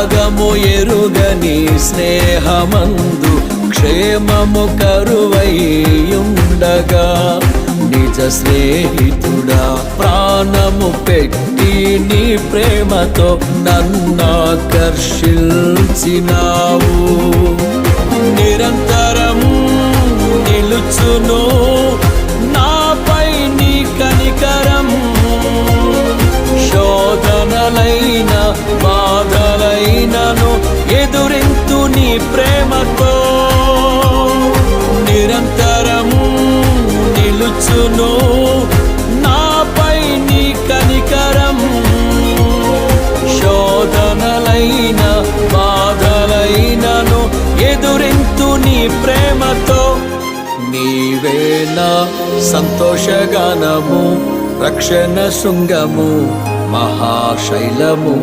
త్యాగము ఎరుగని స్నేహమందు క్షేమము కరువైయుండగా. నిజ స్నేహితుడా ప్రాణము పెట్టి నీ ప్రేమతో నన్నాకర్షించినావు. నిరంతరం నిలుచును నాపై నీ కనికరం. శోధనలైన ప్రేమతో నిరంతరము నిలుచును. నాపై నీ కనికరం శోధనలైన బాధలైనను ఎదురింతు నీ ప్రేమతో. నీవేనా సంతోషగానము రక్షణ శృంగము మహాశైలము.